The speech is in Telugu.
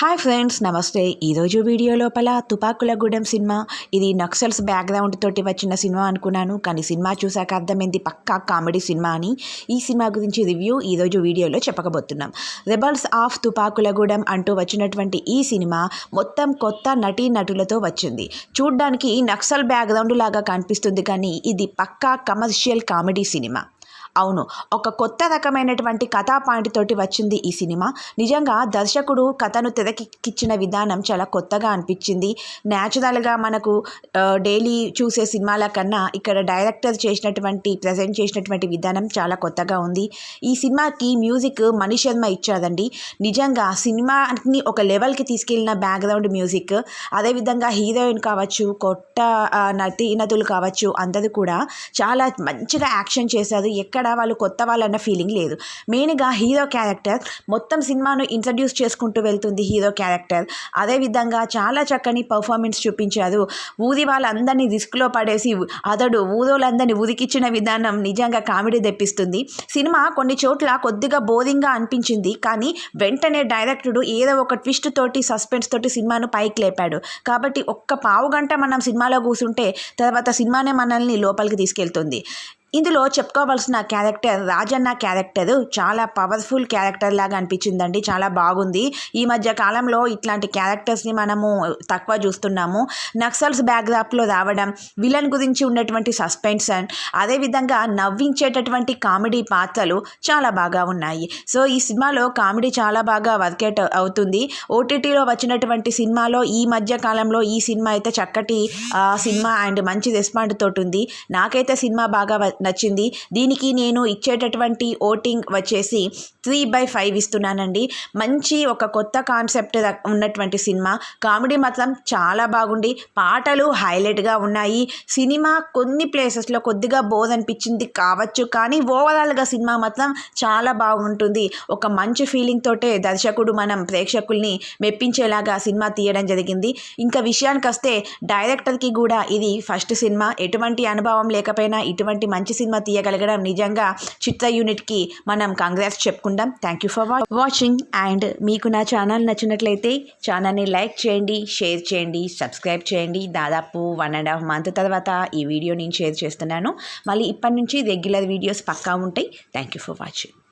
హాయ్ ఫ్రెండ్స్ నమస్తే. ఈరోజు వీడియో లోపల తుపాకుల గూడెం సినిమా. ఇది నక్సల్స్ బ్యాక్గ్రౌండ్ తోటి వచ్చిన సినిమా అనుకున్నాను కానీ సినిమా చూశాక అర్థమైంది పక్కా కామెడీ సినిమా అని. ఈ సినిమా గురించి రివ్యూ ఈరోజు వీడియోలో చెప్పకబోతున్నాం రెబల్స్ ఆఫ్ తుపాకుల గూడెం అంటూ వచ్చినటువంటి ఈ సినిమా మొత్తం కొత్త నటీ నటులతో వచ్చింది. చూడ్డానికి నక్సల్ బ్యాక్గ్రౌండ్ లాగా కనిపిస్తుంది కానీ ఇది పక్కా కమర్షియల్ కామెడీ సినిమా. అవును. ఒక కొత్త రకమైనటువంటి కథా పాయింట్ తోటి వచ్చింది ఈ సినిమా. నిజంగా దర్శకుడు కథను తెరకెక్కించిన విధానం చాలా కొత్తగా అనిపించింది. న్యాచురల్గా మనకు డైలీ చూసే సినిమాల కన్నా ఇక్కడ డైరెక్టర్ చేసినటువంటి ప్రజెంట్ చేసినటువంటి విధానం చాలా కొత్తగా ఉంది. ఈ సినిమాకి మ్యూజిక్ మణి శర్మ ఇచ్చాదండి నిజంగా సినిమాని ఒక లెవెల్కి తీసుకెళ్ళిన బ్యాక్గ్రౌండ్ మ్యూజిక్. అదేవిధంగా హీరోయిన్ కావచ్చు కొత్త నటి నటులు కావచ్చు అందరూ కూడా చాలా మంచిగా యాక్షన్ చేశారు. ఎక్కడ ఎక్కడ వాళ్ళు కొత్త వాళ్ళన్న ఫీలింగ్ లేదు. మెయిన్గా హీరో క్యారెక్టర్ మొత్తం సినిమాను ఇంట్రడ్యూస్ చేసుకుంటూ వెళ్తుంది హీరో క్యారెక్టర్ అదేవిధంగా చాలా చక్కని పర్ఫార్మెన్స్ చూపించారు. ఊరి వాళ్ళందరినీ రిస్క్లో పడేసి అతడు ఊరోళ్ళందరినీ ఉరికిచ్చిన విధానం నిజంగా కామెడీ తెప్పిస్తుంది. సినిమా కొన్ని చోట్ల కొద్దిగా బోరింగ్గా అనిపించింది. కానీ వెంటనే డైరెక్టరు ఏదో ఒక ట్విస్ట్ తోటి సస్పెన్స్ తోటి సినిమాను పైకి లేపాడు. కాబట్టి ఒక్క పావు గంట మనం సినిమాలో కూర్చుంటే తర్వాత సినిమానే మనల్ని లోపలికి తీసుకెళ్తుంది. ఇందులో చెప్పుకోవాల్సిన క్యారెక్టర్ రాజన్న క్యారెక్టర్ చాలా పవర్ఫుల్ క్యారెక్టర్ లాగా అనిపించిందండి చాలా బాగుంది. ఈ మధ్య కాలంలో ఇట్లాంటి క్యారెక్టర్స్ని మనము తక్కువ చూస్తున్నాము. నక్సల్స్ బ్యాక్డ్రాప్లో రావడం విలన్ గురించి ఉన్నటువంటి సస్పెన్స్ అండ్ అదేవిధంగా నవ్వించేటటువంటి కామెడీ పాత్రలు చాలా బాగా ఉన్నాయి. సో ఈ సినిమాలో కామెడీ చాలా బాగా వర్కౌట్ అవుతుంది. ఓటీటీలో వచ్చినటువంటి సినిమాలో ఈ మధ్య కాలంలో ఈ సినిమా అయితే చక్కటి సినిమా అండ్ మంచి రెస్పాండ్ తోటి ఉంది. నాకైతే సినిమా బాగా నచ్చింది. దీనికి నేను ఇచ్చేటటువంటి ఓటింగ్ వచ్చేసి త్రీ బై ఫైవ్ ఇస్తున్నానండి. మంచి ఒక కొత్త కాన్సెప్ట్ ఉన్నటువంటి సినిమా. కామెడీ మాత్రం చాలా బాగుండి పాటలు హైలైట్గా ఉన్నాయి. సినిమా కొన్ని ప్లేసెస్లో కొద్దిగా బోర్ అనిపించింది కావచ్చు కానీ ఓవరాల్గా సినిమా మాత్రం చాలా బాగుంటుంది. ఒక మంచి ఫీలింగ్ తోటే దర్శకుడు మనం ప్రేక్షకుల్ని మెప్పించేలాగా సినిమా తీయడం జరిగింది. ఇంకా విషయానికి వస్తే డైరెక్టర్కి కూడా ఇది ఫస్ట్ సినిమా. ఎటువంటి అనుభవం లేకపోయినా ఇటువంటి మంచి మంచి సినిమా తీయగలగడం నిజంగా చిత్ర యూనిట్కి మనం కాంగ్రెస్ చెప్పుకుందాం. Thank you for watching and మీకు నా ఛానల్ నచ్చినట్లయితే ఛానల్ని లైక్ చేయండి షేర్ చేయండి సబ్స్క్రైబ్ చేయండి. దాదాపు వన్ అండ్ హాఫ్ మంత్ తర్వాత ఈ వీడియో నేను షేర్ చేస్తున్నాను. మళ్ళీ ఇప్పటి నుంచి రెగ్యులర్ వీడియోస్ పక్కా ఉంటాయి. Thank you for watching